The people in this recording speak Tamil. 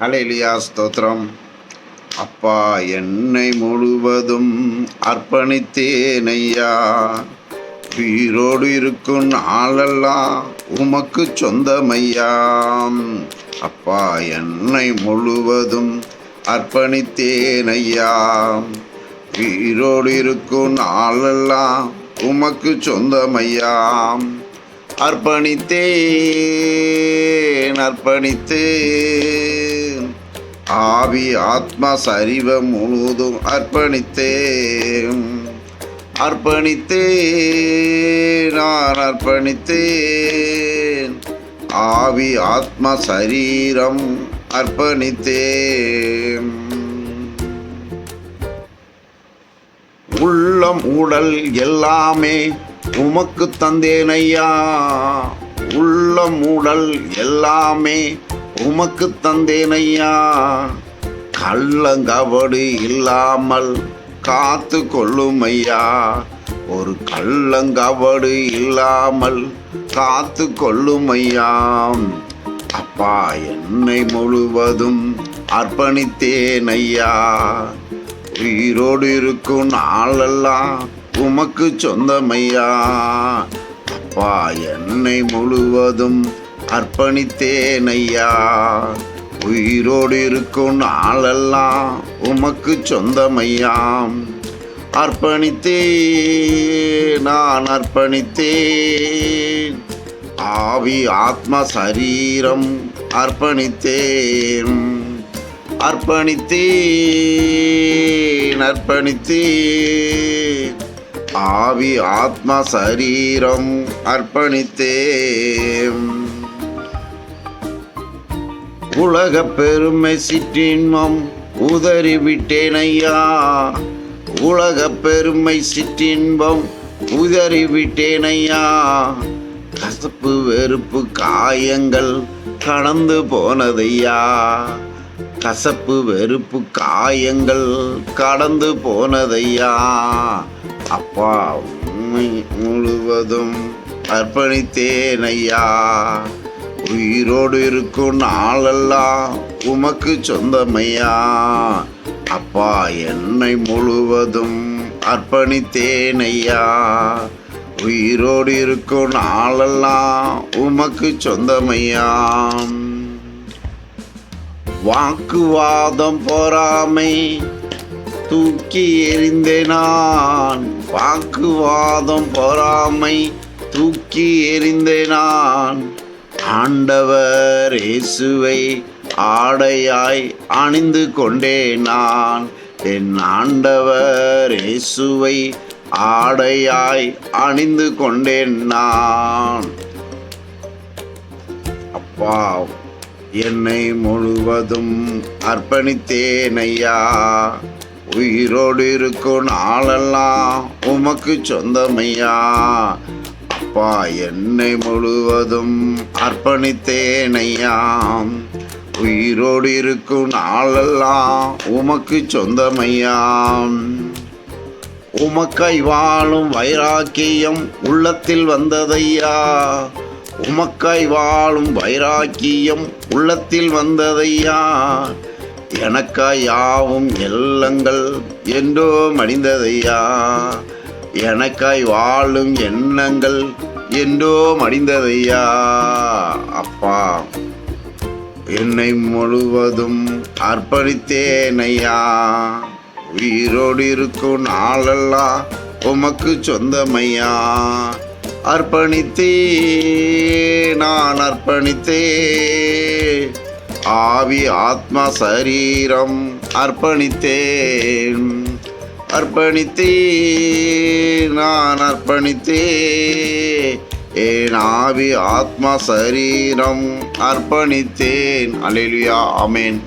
ஹலேலியா ஸ்தோத்திரம். அப்பா என்னை முழுவதும் அர்ப்பணித்தேன் ஐயா. உயிரோடு இருக்கும் நாளெல்லாம் உமக்கு சொந்தமையாம் அப்பா என்னை முழுவதும் அர்ப்பணித்தேன் ஐயா. உயிரோடு இருக்கும் நாளெல்லாம் உமக்கு சொந்தமையாம் அர்ப்பணித்தேன் அர்ப்பணித்தேன். ஆவி ஆத்மா சரிவம் முழுவதும் அர்ப்பணித்தேன். அர்ப்பணித்தேன் நான் அர்ப்பணித்தேன். ஆவி ஆத்மா சரீரம் அர்ப்பணித்தேன். உள்ளம் உடல் எல்லாமே உமக்கு தந்தேன் ஐயா உள்ள மூடல் எல்லாமே உமக்கு தந்தேன் ஐயா கள்ளங்கவடு இல்லாமல் காத்து கொள்ளும் ஐயா ஒரு கள்ளங்கபடு இல்லாமல் காத்து கொள்ளும் ஐயா அப்பா என்னை முழுவதும் அர்ப்பணித்தேன் ஐயா உயிரோடு இருக்கும் நாளெல்லாம் உமக்கு சொந்தமையா? அப்பா என்னை முழுவதும் அர்ப்பணித்தேன் ஐயா உயிரோடு இருக்கும் நாளெல்லாம் உமக்கு சொந்தமையா? அர்ப்பணித்தேன் நான் அர்ப்பணித்தேன். ஆவி ஆத்ம சரீரம் அர்ப்பணித்தேன். அர்ப்பணித்தேன் அர்ப்பணித்தேன். ஆவி ஆத்ம சரீரம் அர்ப்பணித்தேன். உலக பெருமை சிற்றின்மம் உதறிவிட்டேன் ஐயா. உலக பெருமை சிற்றின்பம் உதறிவிட்டேன் ஐயா. கசப்பு வெறுப்பு காயங்கள் கடந்து போனதையா கசப்பு வெறுப்பு காயங்கள் கடந்து போனதையா? அப்பா உண்மை முழுவதும் அர்ப்பணித்தேன் ஐயா உயிரோடு இருக்கும் நாளெல்லாம் உமக்கு சொந்தமையா? அப்பா என்னை முழுவதும் அர்ப்பணித்தேன் ஐயா உயிரோடு இருக்கும் நாளெல்லாம் உமக்கு சொந்தமையாம். வாக்குவாதம் பொறாமை. தூக்கி எறிந்தேன் நான். வாக்குவாதம் பொறாமை. தூக்கி எறிந்தேன் நான். ஆண்டவர் இயேசுவை ஆடையாய் அணிந்து கொண்டே நான். என் ஆண்டவர் இயேசுவை ஆடையாய் அணிந்து கொண்டேன் நான். அப்பா என்னை முழுவதும் அர்ப்பணித்தேன் ஐயா. உயிரோடு இருக்கும் நாளெல்லாம் உமக்கு சொந்தமையா அப்பா என்னை முழுவதும் அர்ப்பணித்தேன் ஐயா. உயிரோடு இருக்கும் நாளெல்லாம் உமக்கு சொந்தமையா உமக்காய் வாழும் வைராக்கியம் உள்ளத்தில் வந்ததையா. உமக்காய் வாழும் வைராக்கியம் உள்ளத்தில் வந்ததையா? எனக்காய் யாவும் எல்லங்கள் என்றோ மடிந்ததையா? எனக்காய் வாழும் எண்ணங்கள் என்றோ மடிந்ததையா? அப்பா என்னை முழுவதும் அர்ப்பணித்தேனையா? உயிரோடு இருக்கும் நாளெல்லாம் உமக்கு சொந்தமையா? அர்ப்பணித்தே நான் அர்ப்பணித்தே ஆவி ஆத்மா சரீரம் அர்ப்பணித்தேன். அர்ப்பணித்தே நான் அர்ப்பணித்தே என் ஆவி ஆத்மா சரீரம் அர்ப்பணித்தேன். அலையிலுயா அமேன்